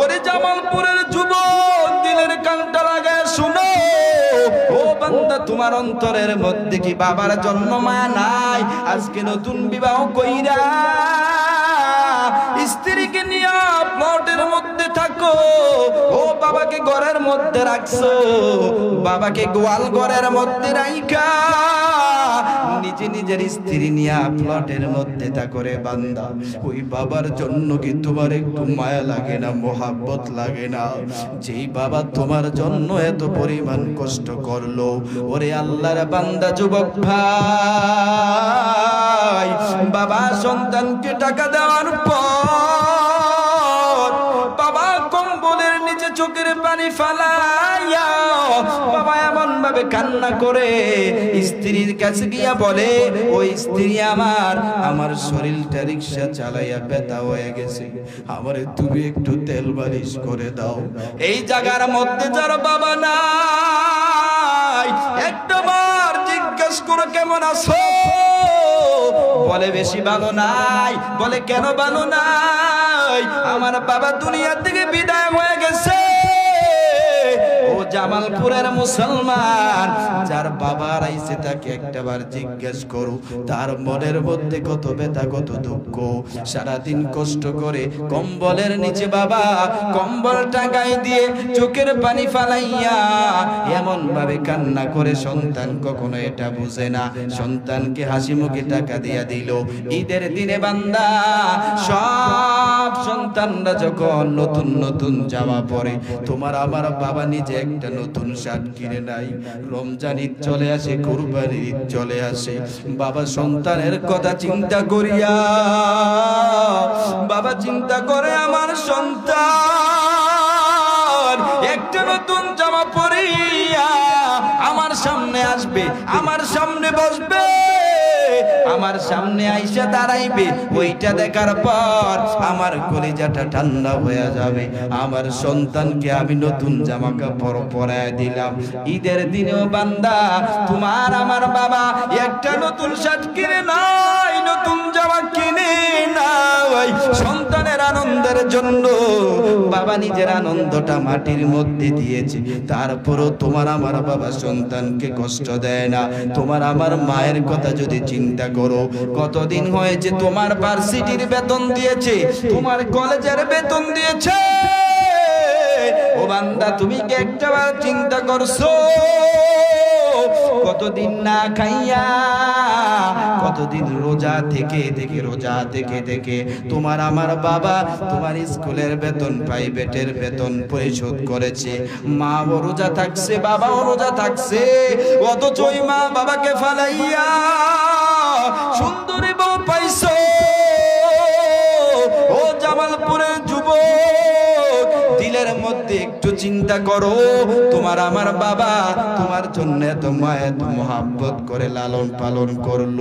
ওরে জামালপুরের যুবক দিলের কানটা লাগায় শুনো। ও বান্দা, তোমার অন্তরের মধ্যে কি বাবার জন্ম মায়া নাই? আজকে নতুন বিবাহ কইরা স্ত্রীকে নিয়ে প্লটের মধ্যে থাকো। ও বাবাকে ঘরের মধ্যে রাখছো। বাবাকে গোয়াল ঘরের মধ্যে রাইখা। নিজে নিজের স্ত্রী নিয়ে প্লটের মধ্যে তা করে বান্দা। ওই বাবার জন্য কি তোমার একটু মায়া লাগে না, মোহাব্বত লাগে না? যেই বাবা তোমার জন্য এত পরিমাণ কষ্ট করল, ওরে আল্লাহর বান্দা যুবক ভাই, বাবা সন্তানকে টাকা দেওয়ার পর চোখের পানি ফালাইয়া বাবা এমন ভাবে কান্না করে স্ত্রীর কাছে গিয়া বলে, ওই স্ত্রী আমার আমার শরীরটা রিক্সা চালাইয়া ব্যথা হয়ে গেছে। আমারে তুমি একটু তেল মালিশ করে দাও। এই জায়গার মধ্যে যার বাবা নাই, একটা বার জিজ্ঞেস করো, কেমন আছো? বলে, বেশি ভালো নাই। বলে, কেন ভালো নাই? আমার বাবা দুনিয়া থেকে বিদায় হয়ে গেছে। জামালপুরের মুসলমান, যার বাবা রাইছে তাকে একটাবার জিজ্ঞেস করো, তার মনের মধ্যে কত ব্যথা, কত দুঃখ? সারাদিন কষ্ট করে কম্বলের নিচে বাবা কম্বল টাকাই দিয়ে চোখের পানি ফালাইয়া এমন ভাবে কান্না করে সন্তান কখনো এটা বুঝে না। সন্তানকে হাসি মুখে টাকা দিয়া দিল। ঈদের দিনে বান্দা, সব সন্তানরা যখন নতুন নতুন জামা পরে তোমার আমার বাবা নিজে একটা নতুন শার্ট কিনে নাই। রমজান ঈদ চলে আসে, কুরবানির ঈদ চলে আসে। বাবা সন্তানের কথা চিন্তা করিয়া, বাবা চিন্তা করে আমার সন্তান। একটা নতুন জামা পরিয়া আমার সামনে আসবে, আমার সামনে বসবে। আমার সামনে আইসা দাঁড়াইবে, ওইটা দেখার পর আমার কলিজাটা ঠান্ডা হয়ে যাবে। আমার সন্তানকে আমি নতুন জামা কাপড় পরায় দিলাম। ঈদের দিনেও বান্দা, তোমার আমার বাবা একটা নতুন শার্ট কিনে নাই, নতুন জামা কিনে নাই। সন্তানের আনন্দের জন্য বাবা নিজের আনন্দটা মাটির মধ্যে দিয়েছে। তারপরও তোমার আমার বাবা সন্তানকে কষ্ট দেয় না। তোমার আমার মায়ের কথা যদি চিন্তা করো, কতদিন হয়েছে তোমার ভার্সিটির বেতন দিয়েছে, তোমার কলেজের বেতন দিয়েছে? ও বান্দা, তুমি কি একটাবার চিন্তা করছ? কতদিন না খাইয়া, কতদিন রোজা থেকে থেকে, রোজা থেকে থেকে তোমার আমার বাবা তোমার স্কুলের বেতন, প্রাইভেটের বেতন পরিশোধ করেছে। মা ও রোজা থাকছে বাবা ও রোজা থাকছে ওই মা বাবাকে ফালাইয়া সুন্দরী বউ পাইছো। ও জামালপুরের যুবক দিলের মধ্যে একটু চিন্তা করো। তোমার আমার বাবা তোমার জন্য এত মায়া, এত মহাব্বত করে লালন পালন করল।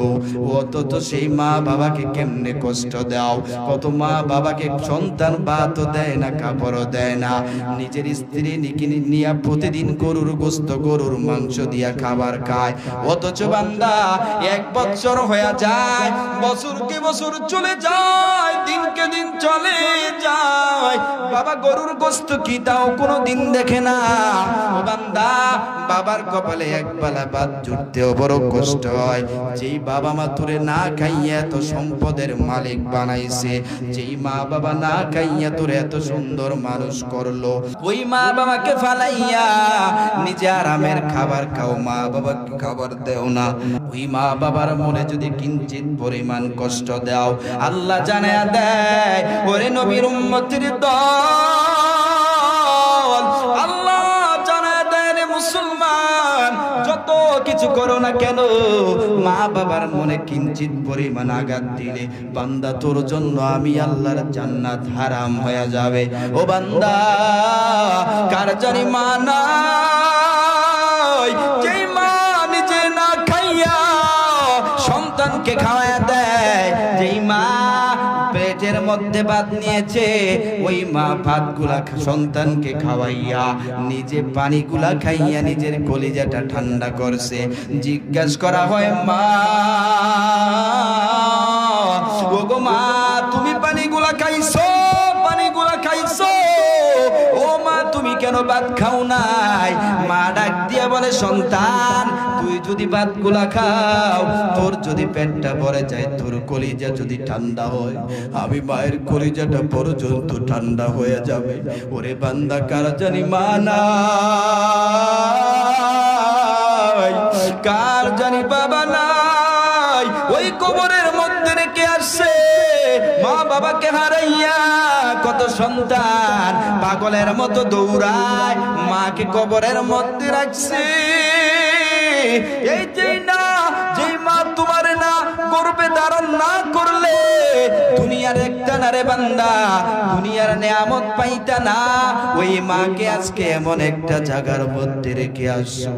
অথচ সেই মা বাবাকে কেমনে কষ্ট দাও? কত মা বাবাকে সন্তান ভাতও দেয় না, কাপড়ও দেয় না। নিজের স্ত্রী নিকিনি নিয়ে প্রতিদিন গরুর গোস্ত, গরুর মাংস দিয়া খাবার খায়। অথচ বান্দা এক বছর হয়ে যায়, বছরকে বছর চলে যায়, দিনকে দিন চলে যায়। বাবা গরুর গোস্ত কি তাও কোনো দিন দেখে না। ও বান্দা, বাবার কপালে এক বেলা বাদ জুটতেও বড় কষ্ট হয়। যেই বাবা মা তোরে না খাইয়া এত সম্পদের মালিক বানাইছে, যেই মা বাবা না খাইয়া তোরে এত সুন্দর মানুষ করল, ওই মা বাবাকে ফালাইয়া নিজে আরামের খাবার খাও, মা বাবাকে খাবার দেও না। ওই মা বাবার মনে যদি কিঞ্চিত পরিমাণ কষ্ট দাও, আল্লাহ জানায়া দেয়, ওরে নবীর উম্মতির দল কিছু করো না কেন? মা বাবার মনে কিঞ্চিত পরিমাণ আঘাত দিলে বান্দা তোর জন্য আমি আল্লাহর জান্নাত হারাম হয়ে যাবে। ও বান্দা, কার জানি মানা কে মা নিজে না খাইয়া সন্তানকে খাওয়ায় দেয় মধ্যে ভাত নিয়েছে। ওই মা ভাতগুলা সন্তানকে খাওয়াইয়া নিজে পানিগুলা খাইয়া নিজের কলিজাটা ঠান্ডা করছে। জিজ্ঞাস করা হয়, মা কেন ভাত খাও নাই? মা ডাক দিয়া বলে, সন্তান তুই যদি ভাতগুলা খাও, তোর যদি পেটটা ভরে যায়, তোর কলিজা যদি ঠান্ডা হয়, আমি মায়ের কলিজাটা পর্যন্ত ঠান্ডা হয়ে যাবে। ওরে বান্দা, কার জানি মা নাই? কার জানি বাবা নাই? ওই কবরের মধ্যে রেখে আসছে। মা বাবাকে হারাইয়া কত সন্তান পাগলের মতো দৌড়ায়, মাকে কবরের মধ্যে রাখছে। এই যে না, যেই মা তোমার না গর্বে ধারণ না করলে দুনিয়ার একটা বান্দা দুনিয়ার নিয়ামত পাইতা না। ওই আজকে এমন একটা মধ্যে রেখে আসছো,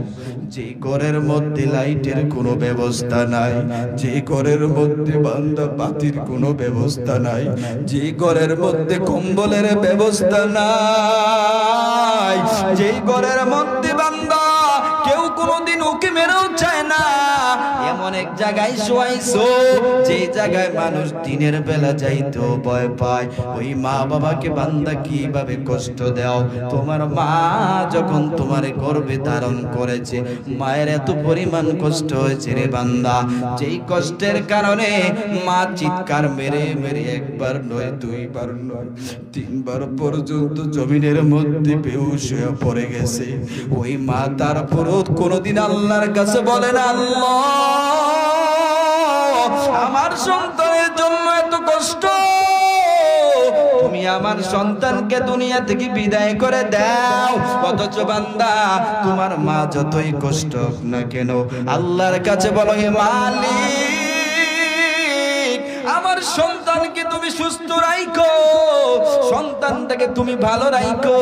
যে ঘরের মধ্যে লাইটের কোনো ব্যবস্থা নাই, যে ঘরের মধ্যে বান্দা বাতির কোনো ব্যবস্থা নাই, যে ঘরের মধ্যে কম্বলের ব্যবস্থা নাই, যে ঘরের মধ্যে মেরেও চায় না এক জায়গায় শোয়াইছো যে জায়গায় মানুষ দিনের বেলা যাইতো ভয় পায়, ওই মা বাবাকে বান্দা কীভাবে কষ্ট দাও? তোমার মা যখন তোমার গর্ভে ধারণ করেছে, মায়ের এত পরিমাণ কষ্ট হয়েছে রে বান্দা। যেই কষ্টের কারণে মা চিৎকার মেরে মেরে একবার নয়, দুইবার নয়, তিনবার পর্যন্ত জমিনের মধ্যে বেহুশ হয়ে পড়ে গেছে। ওই মা তারপরও কোনোদিন আল্লাহর কাছে বলেন আল্লাহ! আমার সন্তানের জন্য এত কষ্ট। তুমি আমার সন্তানকে দুনিয়া থেকে বিদায় করে দাও। অথচ বান্দা, তোমার মা যতই কষ্ট না কেন, আল্লাহর কাছে বলো, হে মালিক, আমার সন্তানকে তুমি সুস্থ রাখো সন্তানটাকে তুমি ভালো রাখো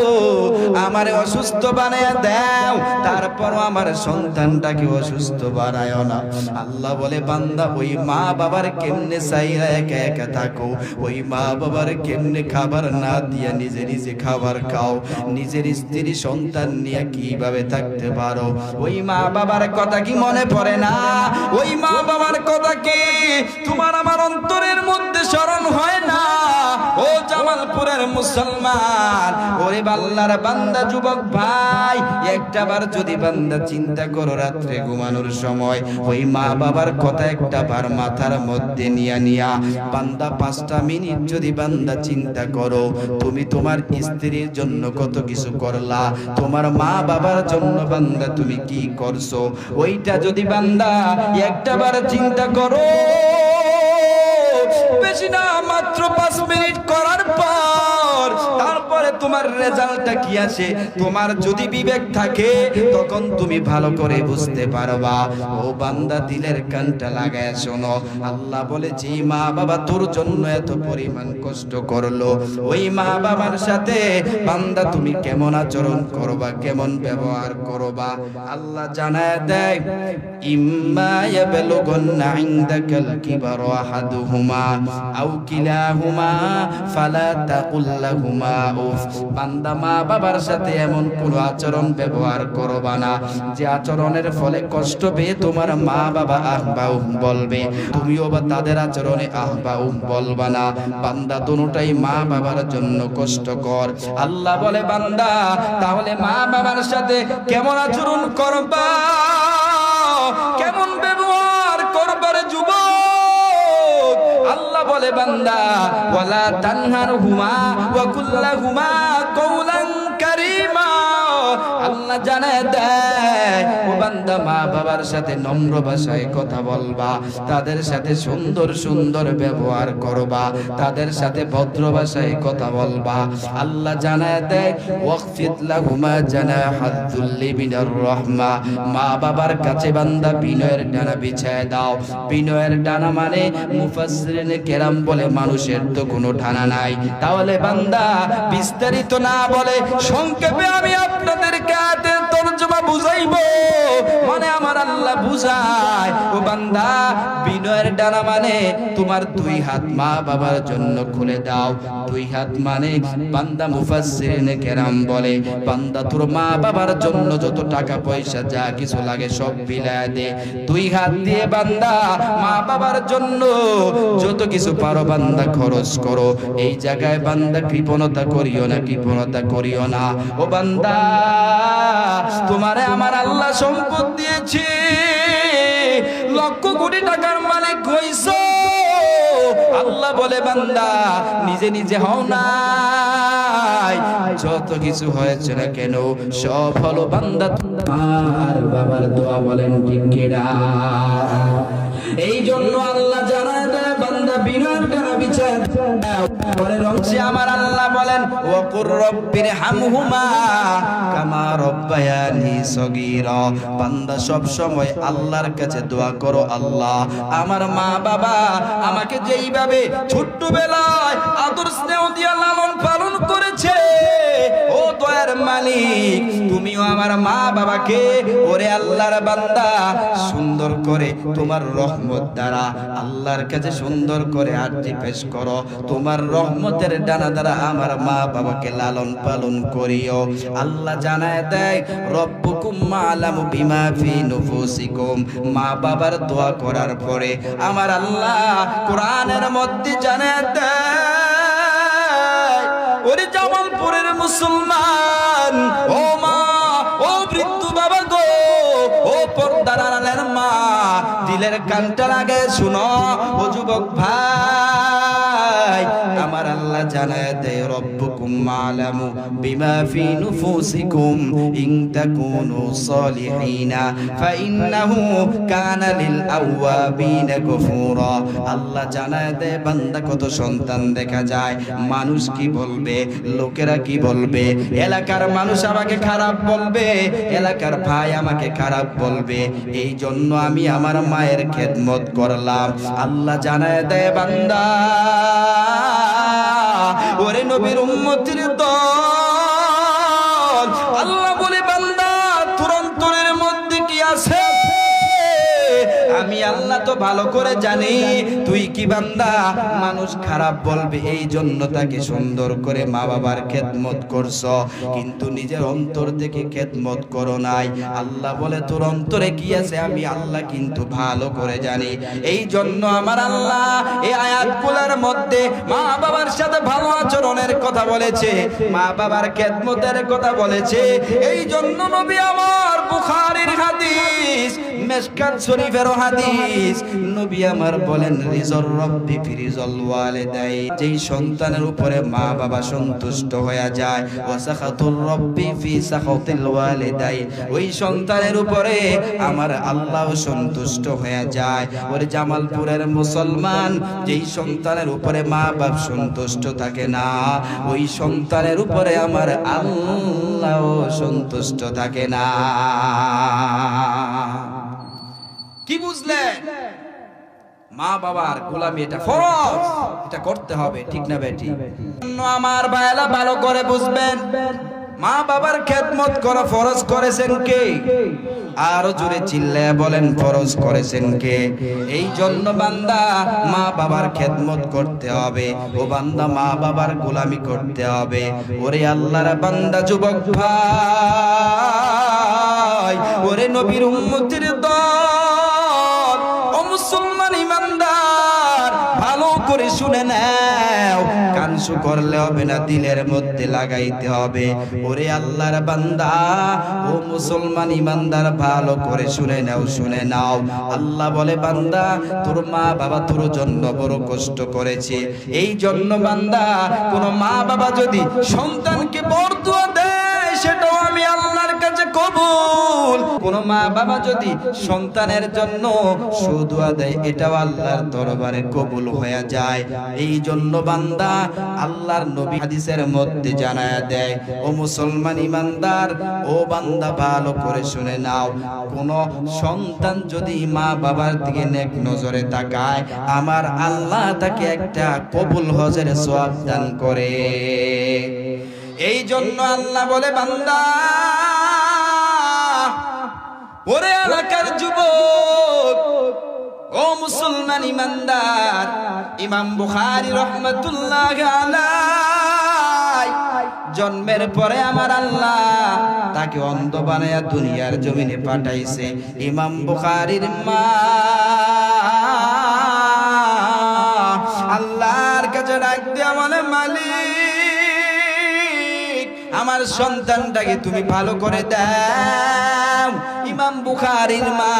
আমারে অসুস্থ বানায় দাও, তারপরও আমার সন্তানটাকে অসুস্থ বানায় না। আল্লাহ বলে, বান্দা, ওই মা বাবার কেমনে চাইরা একা একা থাকো? ওই মা বাবার কেমনে খাবার না দিয়া নিজে নিজে খাবার খাও? নিজের স্ত্রী সন্তান নিয়ে কীভাবে থাকতে পারো? ওই মা বাবার কথা কি মনে পড়ে না? ওই মা বাবার কথা কি তোমার আমার অন্তরের মধ্যে স্মরণ হয় না। ও জামালপুরের মুসলমান, ওরে বাল্লার বান্দা যুবক ভাই একটা বার যদি বান্দা চিন্তা করো রাত্রে ঘুমানোর সময়, ওই মা বাবার কথা একটা বার মাথার মধ্যে নিয়া নিয়া, বান্দা পাঁচটা মিনিট যদি বান্দা চিন্তা করো, তুমি তোমার স্ত্রীর জন্য কত কিছু করলা, তোমার মা বাবার জন্য বান্দা তুমি কি করছ? ওইটা যদি বান্দা একটা বার চিন্তা করো বেশি না মাত্র পাঁচ মিনিট করার পর তারপরে তোমার রেজাল্টটা কি আসে তোমার যদি বিবেক থাকে, তখন তুমি ভালো করে বুঝতে পারবা। ও বান্দা, দিলের কানটা লাগায় শোনো। আল্লাহ বলে, যে মা বাবা তোর জন্য এত পরিমাণ কষ্ট করল, ওই মা বাবার সাথে বান্দা তুমি কেমন আচরণ করবা, কেমন ব্যবহার করবা? আল্লাহ জানায় দেয়, ইম্মা ইয়াবলুগুন্না ইনদাকাল কিবার আহাদুহুমা আও কিলাহুমা ফালা তাকুল লাহুমা বাবার সাথে এমন আচরণ ব্যবহার করবা না। যে আচরণের ফলে কষ্ট পেয়ে তোমার মা, বাবা বলবে। তুমিও বা তাদের আচরণে আহ বা উহ বলবা না। বান্দা দুটাই মা, বাবার জন্য কষ্টকর। আল্লাহ বলে, বান্দা, তাহলে মা, বাবার সাথে কেমন আচরণ করবা? বান্দা ওয়ালা তানহার হুমা ওয়া কুল্লা হুমা জানায় দেয়। ও বান্দা মা বাবার সাথে নম্র ভাষায় কথা বলবা, তাদের সাথে সুন্দর সুন্দর ব্যবহার করবা, তাদের সাথে ভদ্র ভাষায় কথা বলবা। আল্লাহ দেয় লাহুমা জানাহাদ যুল্লি মিনার রহমা। মা বাবার কাছে বান্দা বিনয়ের ডানা বিছায় দাও। বিনয়ের ডানা মানে মুফাসসিরিন কেরাম বলে মানুষের তো কোনো ডানা নাই। তাহলে বান্দা বিস্তারিত না বলে সংক্ষেপে আমি আপনাদেরকে আয়াতের তরজমা বুঝাইবো। মানে আমার আল্লাহ বুঝায়, ও বান্দা, বিনয়ের ডানা মানে তোমার দুই হাত মা বাবার জন্য খুলে দাও। দুই হাত মানে বান্দা মুফাসসিরিনে কেরাম বলে, বান্দা তোর মা বাবার জন্য যত টাকা পয়সা যা কিছু লাগে সব বিলায় দে। দুই হাত দিয়ে বান্দা মা বাবার জন্য যত কিছু পারো বান্দা খরচ করো। এই জায়গায় বান্দা কৃপণতা করিও না, কৃপণতা করিও না। ও বান্দা তোমারে আমার আল্লাহ সম্পদ দিয়েছে। লক্ষ কোটি টাকার মালিক হইছো। আল্লাহ বলে, বান্দা, নিজে নিজে হও না যত কিছু হয়েছে না কেন, সব হলো বান্দা। আর বাবার দোয়া বলেন কিনা? এই জন্য আল্লাহ বান্দা বিনয়ের আমার আল্লাহ বলেন রব্বির হামহুমা কামা রব্বায়ানি সগীরা। বান্দা সব সময় আল্লাহর কাছে দোয়া করো, আল্লাহ, আমার মা বাবা আমাকে যেইভাবে ছোট্টবেলায় আদর স্নেহ দিয়া লালন পালন করেছে, ও দয়ার মালিক তুমিও আমার মা বাবাকে, ওরে আল্লাহর বান্দা, সুন্দর করে তোমার রহমত দ্বারা আল্লাহর কাছে সুন্দর করে আরজি পেশ করো। তোমার রহমতের ডানা দ্বারা আমার মা বাবাকে লালন পালন করিও। আল্লাহ জানায় দেয়, রব্বুকুম আলামু বিমা ফি নুফুসিকুম। মা বাবার দোয়া করার পরে আমার আল্লাহ কোরআনের মধ্যে জানায় দেয়, ওরে জামালপুরের মুসলমান, ও দিলের কানটা লাগে শুনো ও যুবক ভাই। আমার আল্লাহ জানায় দেয়, রব্বুকুম আলামু বিমা ফি নুফুসিকুম ইন তাকুনু সালিহিনা ফাইন্নাহু কানা লিল আওয়াবিনা গফুরা। আল্লাহ জানায় দেয়, বান্দা কত সন্তান দেখা যায়, মানুষ কি বলবে, লোকেরা কি বলবে, এলাকার মানুষ আমাকে খারাপ বলবে, এলাকার ভাই আমাকে খারাপ বলবে এই জন্য আমি আমার মায়ের খেদমত করলাম। আল্লাহ জানায় দেয়, বান্দা ওরে নবীর উম্মতির দল। আমি আল্লাহ তো ভালো করে জানি। তুই কি বান্দা? মানুষ খারাপ বলবে এই জন্য তাকে সুন্দর করে মা বাবার খেদমত করছ। কিন্তু নিজের অন্তর থেকে খেদমত করো নাই। আল্লাহ বলে, তোর অন্তরে কি আছে? আমি আল্লাহ কিন্তু ভালো করে জানি। এই জন্য আমার আল্লাহ এই আয়াতগুলোর মধ্যে মা বাবার সাথে ভালো আচরণের কথা বলেছে, মা বাবার খেদমতের কথা বলেছে। এই জন্য নবী আমার বুখারীর হাদিস, মেশকাত শরীফের হাদিস। নবী আমার বলেন, রিজর রব্বি ফিরিজল ওয়ালিদাই। যেই সন্তানের উপরে মা বাবা সন্তুষ্ট হয়ে যায়, ওয়াসাখাতুর রব্বি ফি সাখাতিল ওয়ালিদাই। ওই সন্তানের উপরে আমার আল্লাহ সন্তুষ্ট হয়ে যায়। ওরে জামালপুরের মুসলমান, যেই সন্তানের উপরে মা বাপ সন্তুষ্ট থাকে না, ওই সন্তানের উপরে আমার আল্লাহ সন্তুষ্ট থাকে না। কি বুঝলেন মা বাবার গোলামি এটা ফরজ। এটা করতে হবে, ঠিক না বেটি আমার বায়লা ভালো করে বুঝবেন। মা বাবার খেদমত করা ফরজ করেছেন কে? আরও জোরে চিল্লায় বলেন, ফরজ করেছেন কে? এই জন্য বান্দা মা বাবার খেদমত করতে হবে। ও বান্দা মা বাবার গোলামি করতে হবে। ওরে আল্লাহর বান্দা যুবক ভাই, ওরে নবীর উম্মতির দল শুনে নাও। কানসু করলে হবে না, দিলের মধ্যে লাগাইতে হবে। ওরে আল্লাহর বান্দা, ও মুসলমান ইমানদার, ভালো করে শুনে নাও শুনে নাও। আল্লাহ বলে, বান্দা, তোর মা বাবা তোর জন্য বড় কষ্ট করেছে। এই জন্য বান্দা, কোন মা বাবা যদি সন্তানকে বরদুয়া দেয় সেটাও আমি আল্লাহর কাছে কবুল। কোন মা বাবা যদি সন্তানের জন্য সুদুয়া দেয়, এটাও আল্লাহর দরবারে কবুল হয়ে যায়। এই জন্য বান্দা আল্লাহর নবী হাদিসের মধ্যে জানায় দেয়, ও মুসলমান ইমানদার, ও বান্দা ভালো করে শুনে নাও। কোন সন্তান যদি মা বাবার দিকে নেক নজরে তাকায়, আমার আল্লাহ তাকে একটা কবুল হজের সওয়াব দান করে। এই জন্য আল্লাহ বলে, বান্দা, ওরে এলাকার যুবক, ও মুসলমান ইমানদার, ইমাম বুখারী রহমাতুল্লাহ জন্মের পরে আমার আল্লাহ তাকে অন্ধ বানায়া দুনিয়ার জমিনে পাঠাইছে। ইমাম বুখারীর মা, আল্লাহর কাছে ডাক দিয়া বলে, মালিক আমার সন্তানটাকে তুমি ভালো করে দাও। ইমাম বুখারীর মা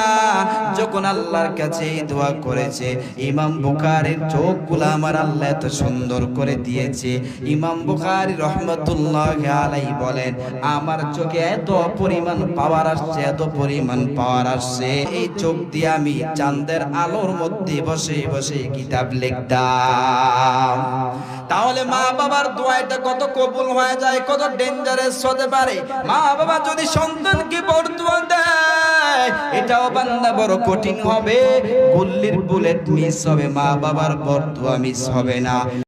যখন আল্লাহর কাছে দোয়া করেছে, ইমাম বুখারীর চোখগুলো আমার আল্লাহ এত সুন্দর করে দিয়েছে। ইমাম বুখারী রহমতুল্লাহ আলাই বলেন, আমার চোখে এত পরিমাণ পাওয়ার আসছে, এত পরিমাণ পাওয়ার আসছে। এই চোখ দিয়ে আমি চাঁদের আলোর মধ্যে বসে বসে কিতাব লিখতাম। তাহলে মা বাবার দোয়াটা কত কবুল হয়ে যায়, কত ডেঞ্জারাস হতে পারে। মা বাবা যদি সন্তানকে বর্তমান দেয়, এটাও বান্দা বড় কঠিন হবে। গুল্লির বুলেট মিস হবে, মা বাবার বর্তমান মিস হবে না।